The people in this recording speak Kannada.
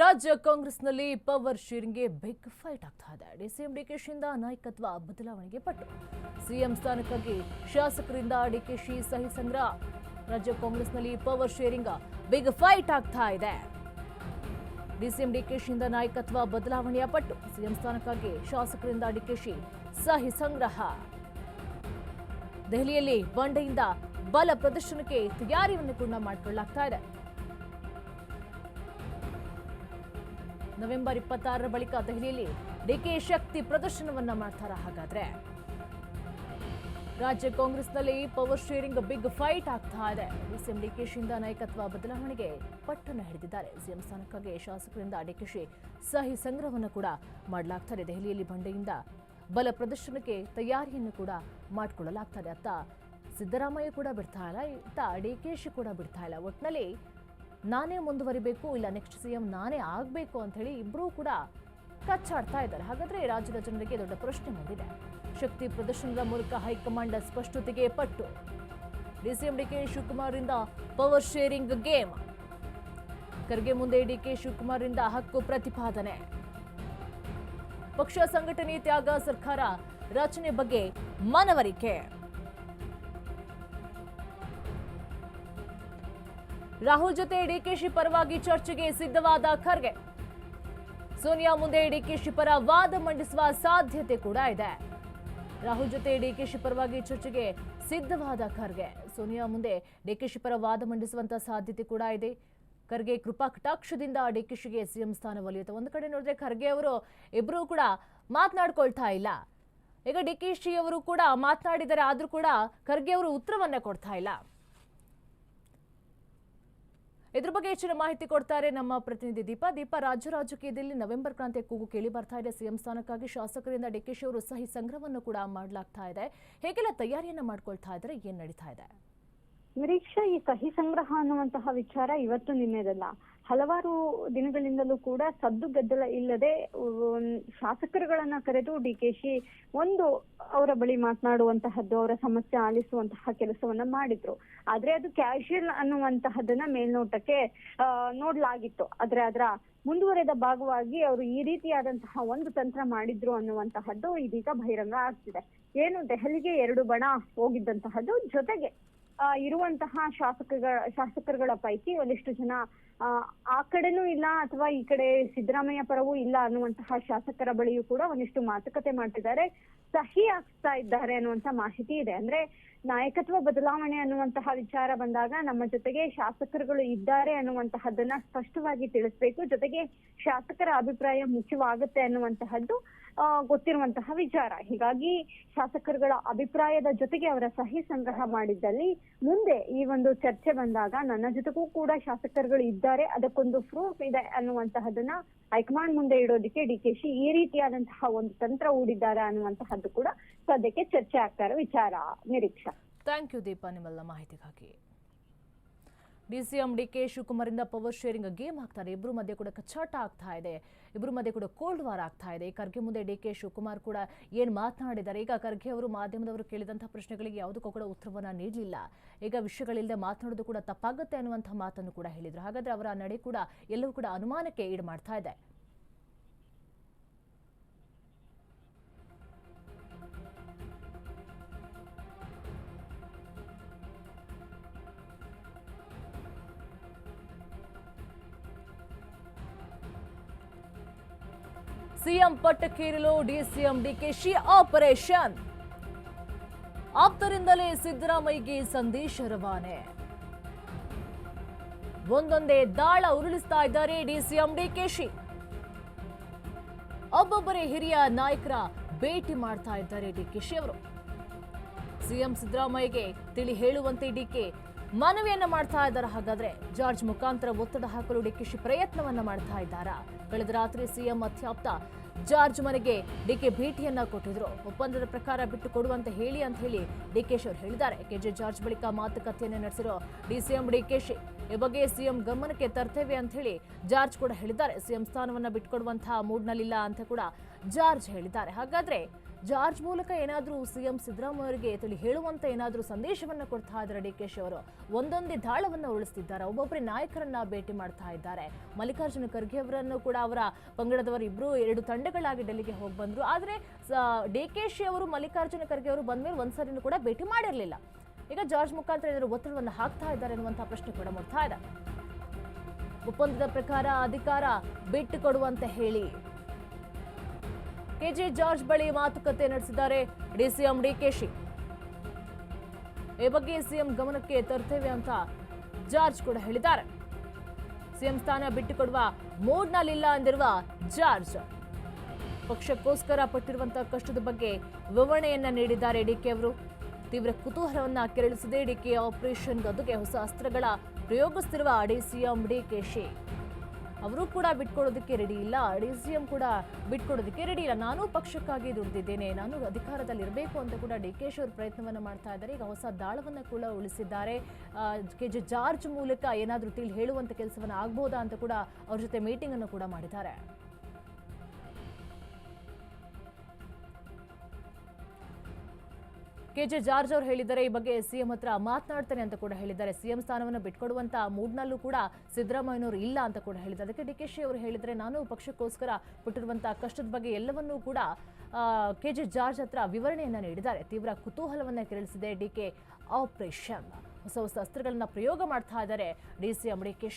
ರಾಜ್ಯ ಕಾಂಗ್ರೆಸ್ನಲ್ಲಿ ಪವರ್ ಶೇರಿಂಗ್ಗೆ ಬಿಗ್ ಫೈಟ್ ಆಗ್ತಾ ಇದೆ. ಡಿಸಿಎಂ ಡಿಕೆಶಿಯಿಂದ ನಾಯಕತ್ವ ಬದಲಾವಣೆಗೆ ಪಟ್ಟು. ಸಿಎಂ ಸ್ಥಾನಕ್ಕಾಗಿ ಶಾಸಕರಿಂದ ಡಿಕೆಶಿ ಸಹಿ ಸಂಗ್ರಹ. ರಾಜ್ಯ ಕಾಂಗ್ರೆಸ್ನಲ್ಲಿ ಪವರ್ ಶೇರಿಂಗ್ ಬಿಗ್ ಫೈಟ್ ಆಗ್ತಾ ಇದೆ. ಡಿಸಿಎಂ ಡಿಕೆಶಿಯಿಂದ ನಾಯಕತ್ವ ಬದಲಾವಣೆಯ ಪಟ್ಟು. ಸಿಎಂ ಸ್ಥಾನಕ್ಕಾಗಿ ಶಾಸಕರಿಂದ ಡಿಕೆಶಿ ಸಹಿ ಸಂಗ್ರಹ. ದೆಹಲಿಯಲ್ಲಿ ಬಂಡೆಯಿಂದ ಬಲ ಪ್ರದರ್ಶನಕ್ಕೆ ತಯಾರಿಯನ್ನು ಕೂಡ ಮಾಡಿಕೊಳ್ಳಲಾಗ್ತಾ ಇದೆ. ನವೆಂಬರ್ ಇಪ್ಪತ್ತಾರರ ಬಳಿಕ ದೆಹಲಿಯಲ್ಲಿ ಡಿಕೆ ಶಕ್ತಿ ಪ್ರದರ್ಶನವನ್ನ ಮಾಡ್ತಾರ. ಹಾಗಾದ್ರೆ ರಾಜ್ಯ ಕಾಂಗ್ರೆಸ್ನಲ್ಲಿ ಪವರ್ ಶೇರಿಂಗ್ ಬಿಗ್ ಫೈಟ್ ಆಗ್ತಾ ಇದೆ. ಸಿಎಂ ಡಿಕೆಶಿಯಿಂದ ನಾಯಕತ್ವ ಬದಲಾವಣೆಗೆ ಪಟ್ಟನ್ನು ಹಿಡಿದಿದ್ದಾರೆ. ಸಿಎಂ ಸ್ಥಾನಕ್ಕಾಗಿ ಶಾಸಕರಿಂದ ಡಿಕೆಶಿ ಸಹಿ ಸಂಗ್ರಹವನ್ನು ಕೂಡ ಮಾಡಲಾಗ್ತದೆ ದೆಹಲಿಯಲ್ಲಿ ಬಂಡೆಯಿಂದ ಬಲ ಪ್ರದರ್ಶನಕ್ಕೆ ತಯಾರಿಯನ್ನು ಕೂಡ ಮಾಡಿಕೊಳ್ಳಲಾಗ್ತದೆ. ಅತ್ತ ಸಿದ್ದರಾಮಯ್ಯ ಕೂಡ ಬಿಡ್ತಾ ಇಲ್ಲ, ಇತ್ತ ಡಿಕೆಶಿ ಕೂಡ ಬಿಡ್ತಾ ಇಲ್ಲ. ಒಟ್ಟಿನಲ್ಲಿ ನಾನೇ ಮುಂದುವರಿಬೇಕು, ಇಲ್ಲ ನೆಕ್ಸ್ಟ್ ಸಿಎಂ ನಾನೇ ಆಗಬೇಕು ಅಂತ ಹೇಳಿ ಇಬ್ಬರೂ ಕೂಡ ಕಚ್ಚಾಡ್ತಾ ಇದ್ದಾರೆ. ಹಾಗಾದರೆ ರಾಜ್ಯದ ಜನರಿಗೆ ದೊಡ್ಡ ಪ್ರಶ್ನೆ ಮೂಡಿದೆ ಶಕ್ತಿ ಪ್ರದರ್ಶನದ ಮೂಲಕ ಹೈಕಮಾಂಡ್ ಸ್ಪಷ್ಟತೆಗೆ ಪಟ್ಟು. ಡಿಸಿಎಂ ಡಿಕೆ ಶಿವಕುಮಾರ್ರಿಂದ ಪವರ್ ಶೇರಿಂಗ್ ಗೇಮ್ ಖರ್ಗೆ ಮುಂದೆ ಡಿಕೆ ಶಿವಕುಮಾರ್ರಿಂದ ಹಕ್ಕು ಪ್ರತಿಪಾದನೆ. ಪಕ್ಷ ಸಂಘಟನೆ ತ್ಯಾಗ ಸರ್ಕಾರ ರಚನೆ ಬಗ್ಗೆ ಮನವರಿಕೆ. ರಾಹುಲ್ ಜೊತೆ ಡಿಕೆಶಿ ಪರವಾಗಿ ಚರ್ಚೆಗೆ ಸಿದ್ಧವಾದ ಖರ್ಗೆ. ಸೋನಿಯಾ ಮುಂದೆ ಡಿಕೆಶಿ ಪರ ವಾದ ಮಂಡಿಸುವ ಸಾಧ್ಯತೆ ಕೂಡ ಇದೆ. ರಾಹುಲ್ ಜೊತೆ ಡಿಕೆಶಿ ಪರವಾಗಿ ಚರ್ಚೆಗೆ ಸಿದ್ಧವಾದ ಖರ್ಗೆ. ಸೋನಿಯಾ ಮುಂದೆ ಡಿಕೆಶಿ ಪರ ವಾದ ಮಂಡಿಸುವಂತ ಸಾಧ್ಯತೆ ಕೂಡ ಇದೆ. ಖರ್ಗೆ ಕೃಪಾ ಕಟಾಕ್ಷದಿಂದ ಡಿಕೆಶಿಗೆ ಸಿಎಂ ಸ್ಥಾನ ಒಲಿಯುತ್ತೆ. ಒಂದು ಕಡೆ ನೋಡಿದ್ರೆ ಖರ್ಗೆ ಅವರು ಇಬ್ಬರೂ ಕೂಡ ಮಾತನಾಡ್ಕೊಳ್ತಾ ಇಲ್ಲ. ಈಗ ಡಿಕೆಶಿ ಅವರು ಕೂಡ ಮಾತನಾಡಿದ್ದಾರೆ, ಆದರೂ ಕೂಡ ಖರ್ಗೆ ಅವರು ಉತ್ತರವನ್ನೇ ಕೊಡ್ತಾ ಇಲ್ಲ. ಇದ್ರ ಬಗ್ಗೆ ಹೆಚ್ಚಿನ ಮಾಹಿತಿ ಕೊಡ್ತಾರೆ ನಮ್ಮ ಪ್ರತಿನಿಧಿ ದೀಪ. ದೀಪ, ರಾಜ್ಯ ರಾಜಕೀಯದಲ್ಲಿ ನವೆಂಬರ್ ಕ್ರಾಂತಿಯ ಕೂಗು ಕೇಳಿ ಬರ್ತಾ ಇದೆ. ಸಿಎಂ ಸ್ಥಾನಕ್ಕಾಗಿ ಶಾಸಕರಿಂದ ಡಿಕೆಶಿ ಅವರು ಸಹಿ ಸಂಗ್ರಹವನ್ನು ಕೂಡ ಮಾಡಲಾಗ್ತಾ ಇದೆ. ಹೇಗೆಲ್ಲ ತಯಾರಿಯನ್ನ ಮಾಡ್ಕೊಳ್ತಾ ಇದ್ದಾರೆ ಏನ್ ನಡೀತಾ ಇದೆ? ನಿರೀಕ್ಷಾ ಈ ಸಹಿ ಸಂಗ್ರಹ ಅನ್ನುವಂತಹ ವಿಚಾರ ಇವತ್ತು ನಿನ್ನೆದಲ್ಲ. ಹಲವಾರು ದಿನಗಳಿಂದಲೂ ಕೂಡ ಸದ್ದು ಗದ್ದಲ ಇಲ್ಲದೆ ಶಾಸಕರುಗಳನ್ನ ಕರೆದು ಡಿ ಕೆ ಶಿ ಒಂದು ಅವರ ಬಳಿ ಮಾತನಾಡುವಂತಹದ್ದು, ಅವರ ಸಮಸ್ಯೆ ಆಲಿಸುವಂತಹ ಕೆಲಸವನ್ನ ಮಾಡಿದ್ರು. ಆದ್ರೆ ಅದು ಕ್ಯಾಶುಯಲ್ ಅನ್ನುವಂತಹದನ್ನ ಮೇಲ್ನೋಟಕ್ಕೆ ನೋಡ್ಲಾಗಿತ್ತು. ಆದ್ರೆ ಅದರ ಮುಂದುವರೆದ ಭಾಗವಾಗಿ ಅವರು ಈ ರೀತಿಯಾದಂತಹ ಒಂದು ತಂತ್ರ ಮಾಡಿದ್ರು ಅನ್ನುವಂತಹದ್ದು ಇದೀಗ ಬಹಿರಂಗ ಆಗ್ತಿದೆ. ಏನು ದೆಹಲಿಗೆ ಎರಡು ಬಣ ಹೋಗಿದ್ದಂತಹದ್ದು ಜೊತೆಗೆ. ಇರುವಂತಹ ಶಾಸಕಗಳ ಶಾಸಕರುಗಳ ಪೈಕಿ ಒಂದಿಷ್ಟು ಜನ ಆ, ಕಡೆನೂ ಇಲ್ಲ ಅಥವಾ ಈ ಕಡೆ ಸಿದ್ದರಾಮಯ್ಯ ಪರವೂ ಇಲ್ಲ ಅನ್ನುವಂತಹ ಶಾಸಕರ ಬಳಿಯೂ ಕೂಡ ಒಂದಿಷ್ಟು ಮಾತುಕತೆ ಮಾಡ್ತಿದ್ದಾರೆ. ಸಹಿ ಆಗ್ತಾ ಇದ್ದಾರೆ ಅನ್ನುವಂತ ಮಾಹಿತಿ ಇದೆ. ಅಂದ್ರೆ ನಾಯಕತ್ವ ಬದಲಾವಣೆ ಅನ್ನುವಂತಹ ವಿಚಾರ ಬಂದಾಗ ನಮ್ಮ ಜೊತೆಗೆ ಶಾಸಕರುಗಳು ಇದ್ದಾರೆ ಅನ್ನುವಂತಹದ್ದನ್ನ ಸ್ಪಷ್ಟವಾಗಿ ತಿಳಿಸ್ಬೇಕು. ಜೊತೆಗೆ ಶಾಸಕರ ಅಭಿಪ್ರಾಯ ಮುಖ್ಯವಾಗುತ್ತೆ ಅನ್ನುವಂತಹದ್ದು ಗೊತ್ತಿರುವಂತಹ ವಿಚಾರ. ಹೀಗಾಗಿ ಶಾಸಕರುಗಳ ಅಭಿಪ್ರಾಯದ ಜೊತೆಗೆ ಅವರ ಸಹಿ ಸಂಗ್ರಹ ಮಾಡಿದ್ದಲ್ಲಿ ಮುಂದೆ ಈ ಒಂದು ಚರ್ಚೆ ಬಂದಾಗ ನನ್ನ ಜೊತೆಗೂ ಕೂಡ ಶಾಸಕರುಗಳು ಇದ್ದಾರೆ. ಅದಕ್ಕೊಂದು ಪ್ರೂಫ್ ಇದೆ ಅನ್ನುವಂತಹದನ್ನ ಹೈಕಮಾಂಡ್ ಮುಂದೆ ಇಡೋದಕ್ಕೆ ಡಿ ಕೆ ಶಿ ಈ ರೀತಿಯಾದಂತಹ ಒಂದು ತಂತ್ರ ಹೂಡಿದ್ದಾರೆ ಅನ್ನುವಂತಹದ್ದು ಕೂಡ ಸದ್ಯಕ್ಕೆ ಚರ್ಚೆ ಆಗ್ತಾ ಇರೋ ವಿಚಾರ ನಿರೀಕ್ಷಾ. ಥ್ಯಾಂಕ್ ಯು ದೀಪಾ ನಿಮ್ಮೆಲ್ಲ ಮಾಹಿತಿಗಾಗಿ. ಡಿಸಿಎಂ ಡಿ ಕೆ ಶಿವಕುಮಾರಿಂದ ಪವರ್ ಶೇರಿಂಗ್ ಗೇಮ್ ಆಗ್ತಾರೆ ಇಬ್ಬರು ಮಧ್ಯೆ ಕೂಡ ಕಚ್ಚಾಟ ಆಗ್ತಾ ಇದೆ. ಇಬ್ಬರು ಮಧ್ಯೆ ಕೂಡ ಕೋಲ್ಡ್ ವಾರ್ ಆಗ್ತಾ ಇದೆ. ಖರ್ಗೆ ಮುಂದೆ ಡಿ ಕೆ ಶಿವಕುಮಾರ್ ಕೂಡ ಏನು ಮಾತನಾಡಿದ್ದಾರೆ? ಈಗ ಖರ್ಗೆ ಅವರು ಮಾಧ್ಯಮದವರು ಕೇಳಿದಂತಹ ಪ್ರಶ್ನೆಗಳಿಗೆ ಯಾವುದಕ್ಕೂ ಕೂಡ ಉತ್ತರವನ್ನ ನೀಡಲಿಲ್ಲ. ಈಗ ವಿಷಯಗಳಿಲ್ಲದೆ ಮಾತನಾಡೋದು ಕೂಡ ತಪ್ಪಾಗುತ್ತೆ ಅನ್ನುವಂಥ ಮಾತನ್ನು ಕೂಡ ಹೇಳಿದರು. ಹಾಗಾದ್ರೆ ಅವರ ನಡೆ ಕೂಡ ಎಲ್ಲವೂ ಕೂಡ ಅನುಮಾನಕ್ಕೆ ಈಡು ಮಾಡ್ತಾ ಇದೆ. ಸಿಎಂ ಪಟ್ಟಕ್ಕೇರಲು ಡಿಸಿಎಂ ಡಿಕೆಶಿ ಆಪರೇಷನ್. ಆಪ್ತರಿಂದಲೇ ಸಿದ್ದರಾಮಯ್ಯಗೆ ಸಂದೇಶ ರವಾನೆ. ಒಂದೊಂದೇ ದಾಳ ಉರುಳಿಸ್ತಾ ಇದ್ದಾರೆ ಡಿಸಿಎಂ ಡಿಕೆಶಿ. ಒಬ್ಬೊಬ್ಬರೇ ಹಿರಿಯ ನಾಯಕರ ಭೇಟಿ ಮಾಡ್ತಾ ಇದ್ದಾರೆ ಡಿಕೆಶಿ ಅವರು. ಸಿಎಂ ಸಿದ್ದರಾಮಯ್ಯಗೆ ತಿಳಿ ಹೇಳುವಂತೆ ಡಿಕೆ ಮನವಿಯನ್ನ ಮಾಡ್ತಾ ಇದ್ದಾರೆ. ಹಾಗಾದ್ರೆ ಜಾರ್ಜ್ ಮುಖಾಂತರ ಒತ್ತಡ ಹಾಕಲು ಡಿಕೆಶಿ ಪ್ರಯತ್ನವನ್ನ ಮಾಡ್ತಾ ಇದ್ದಾರಾ? ಕಳೆದ ರಾತ್ರಿ ಸಿಎಂ ಅತ್ಯಾಪ್ತ ಜಾರ್ಜ್ ಮನೆಗೆ ಡಿಕೆ ಭೇಟಿಯನ್ನ ಕೊಟ್ಟಿದ್ರು. ಒಪ್ಪಂದದ ಪ್ರಕಾರ ಬಿಟ್ಟು ಕೊಡುವಂತ ಹೇಳಿ ಅಂತ ಹೇಳಿ ಡಿಕೆಶಿ ಅವರು ಹೇಳಿದ್ದಾರೆ. ಕೆಜೆ ಜಾರ್ಜ್ ಬಳಿಕ ಮಾತುಕತೆಯನ್ನು ನಡೆಸಿರೋ ಡಿಸಿಎಂ ಡಿಕೆಶಿ ಈ ಬಗ್ಗೆ ಸಿಎಂ ಗಮನಕ್ಕೆ ತರ್ತೇವೆ ಅಂತ ಹೇಳಿ ಜಾರ್ಜ್ ಕೂಡ ಹೇಳಿದ್ದಾರೆ. ಸಿಎಂ ಸ್ಥಾನವನ್ನ ಬಿಟ್ಕೊಡುವಂತಹ ಮೂಡ್ನಲ್ಲಿಲ್ಲ ಅಂತ ಕೂಡ ಜಾರ್ಜ್ ಹೇಳಿದ್ದಾರೆ. ಹಾಗಾದ್ರೆ ಜಾರ್ಜ್ ಮೂಲಕ ಏನಾದರೂ ಸಿಎಂ ಸಿದ್ದರಾಮಯ್ಯವರಿಗೆ ತಿಳಿ ಹೇಳುವಂತ ಏನಾದರೂ ಸಂದೇಶವನ್ನು ಕೊಡ್ತಾ ಇದ್ದಾರೆ ಡಿ ಕೆ ಶಿ ಅವರು. ಒಂದೊಂದೇ ದಾಳವನ್ನು ಉಳಿಸ್ತಿದ್ದಾರೆ ಒಬ್ಬೊಬ್ಬರೇ ನಾಯಕರನ್ನ ಭೇಟಿ ಮಾಡ್ತಾ ಇದ್ದಾರೆ. ಮಲ್ಲಿಕಾರ್ಜುನ ಖರ್ಗೆ ಅವರನ್ನು ಕೂಡ ಅವರ ಪಂಗಡದವರು ಇಬ್ರು ಎರಡು ತಂಡಗಳಾಗಿ ಡೆಲ್ಲಿಗೆ ಹೋಗಿ ಬಂದ್ರು. ಆದರೆ ಡಿ ಕೆ ಶಿ ಅವರು, ಮಲ್ಲಿಕಾರ್ಜುನ ಖರ್ಗೆ ಅವರು ಬಂದ್ಮೇಲೆ ಒಂದ್ಸರಿನೂ ಕೂಡ ಭೇಟಿ ಮಾಡಿರಲಿಲ್ಲ. ಈಗ ಜಾರ್ಜ್ ಮುಖಾಂತರ ಏನಾದರೂ ಒತ್ತಡವನ್ನು ಹಾಕ್ತಾ ಇದ್ದಾರೆ ಅನ್ನುವಂತಹ ಪ್ರಶ್ನೆ ಕೂಡ ಮೂಡ್ತಾ ಇದೆ. ಒಪ್ಪಂದದ ಪ್ರಕಾರ ಅಧಿಕಾರ ಬಿಟ್ಟು ಕೊಡುವಂತೆ ಹೇಳಿ. ಕೆಜೆ ಜಾರ್ಜ್ ಬಳಿ ಮಾತುಕತೆ ನಡೆಸಿದ್ದಾರೆ. ಡಿಸಿಎಂ ಡಿಕೆಶಿ ಈ ಬಗ್ಗೆ ಸಿಎಂ ಗಮನಕ್ಕೆ ತರ್ತೇವೆ ಅಂತ ಜಾರ್ಜ್ ಕೂಡ ಹೇಳಿದ್ದಾರೆ. ಸಿಎಂ ಸ್ಥಾನ ಬಿಟ್ಟುಕೊಡುವ ಮೂಡ್ನಲ್ಲಿಲ್ಲ ಎಂದಿರುವ ಜಾರ್ಜ್. ಪಕ್ಷಕ್ಕೋಸ್ಕರ ಪಟ್ಟಿರುವಂತಹ ಕಷ್ಟದ ಬಗ್ಗೆ ವಿವರಣೆಯನ್ನ ನೀಡಿದ್ದಾರೆ ಡಿಕೆ ಅವರು. ತೀವ್ರ ಕುತೂಹಲವನ್ನ ಕೆರಳಿಸಿದೆ ಡಿಕೆ ಆಪರೇಷನ್ ಗದುಗೆ ಹೊಸ ಅಸ್ತ್ರಗಳ ಪ್ರಯೋಗಿಸುತ್ತಿರುವ ಡಿಸಿಎಂ ಡಿಕೆಶಿ ಅವರು ಕೂಡ ಬಿಟ್ಕೊಡೋದಕ್ಕೆ ರೆಡಿ ಇಲ್ಲ. ಡಿ ಸಿ ಎಂ ಕೂಡ ಬಿಟ್ಕೊಡೋದಕ್ಕೆ ರೆಡಿ ಇಲ್ಲ. ನಾನು ಪಕ್ಷಕ್ಕಾಗಿ ದುಡಿದಿದ್ದೇನೆ. ನಾನು ಅಧಿಕಾರದಲ್ಲಿ ಇರಬೇಕು ಅಂತ ಕೂಡ ಡಿ ಕೆ ಶಿವರ್ ಪ್ರಯತ್ನವನ್ನು ಮಾಡ್ತಾ ಇದ್ದಾರೆ. ಈಗ ಹೊಸ ದಾಳವನ್ನು ಕೂಡ ಉಳಿಸಿದ್ದಾರೆ. ಕೆ ಜೆ ಜಾರ್ಜ್ ಮೂಲಕ ಏನಾದರೂ ತಿಳಿ ಹೇಳುವಂಥ ಕೆಲಸವನ್ನು ಆಗ್ಬೋದಾ ಅಂತ ಕೂಡ ಅವ್ರ ಜೊತೆ ಮೀಟಿಂಗನ್ನು ಕೂಡ ಮಾಡಿದ್ದಾರೆ. ಕೆಜೆ ಜಾರ್ಜ್ ಅವರು ಹೇಳಿದ್ದಾರೆ, ಈ ಬಗ್ಗೆ ಸಿಎಂ ಹತ್ರ ಮಾತನಾಡ್ತೇನೆ ಅಂತ ಕೂಡ ಹೇಳಿದ್ದಾರೆ. ಸಿಎಂ ಸ್ಥಾನವನ್ನು ಬಿಟ್ಕೊಡುವಂತ ಮೂಡ್ನಲ್ಲೂ ಕೂಡ ಸಿದ್ದರಾಮಯ್ಯನವರು ಇಲ್ಲ ಅಂತ ಕೂಡ ಹೇಳಿದ್ದಾರೆ. ಅದಕ್ಕೆ ಡಿ ಕೆ ಅವರು ಹೇಳಿದರೆ ನಾನು ಪಕ್ಷಕ್ಕೋಸ್ಕರ ಪಟ್ಟಿರುವಂತಹ ಕಷ್ಟದ ಬಗ್ಗೆ ಎಲ್ಲವನ್ನೂ ಕೂಡ ಕೆಜೆ ಜಾರ್ಜ್ ಹತ್ರ ವಿವರಣೆಯನ್ನು ನೀಡಿದ್ದಾರೆ. ತೀವ್ರ ಕುತೂಹಲವನ್ನು ಕೆರಳಿಸಿದೆ ಡಿ ಕೆ ಆಪರೇಷನ್. ಹೊಸ ಹೊಸ ಅಸ್ತ್ರಗಳನ್ನು ಪ್ರಯೋಗ ಮಾಡ್ತಾ ಇದ್ದಾರೆ D C M D K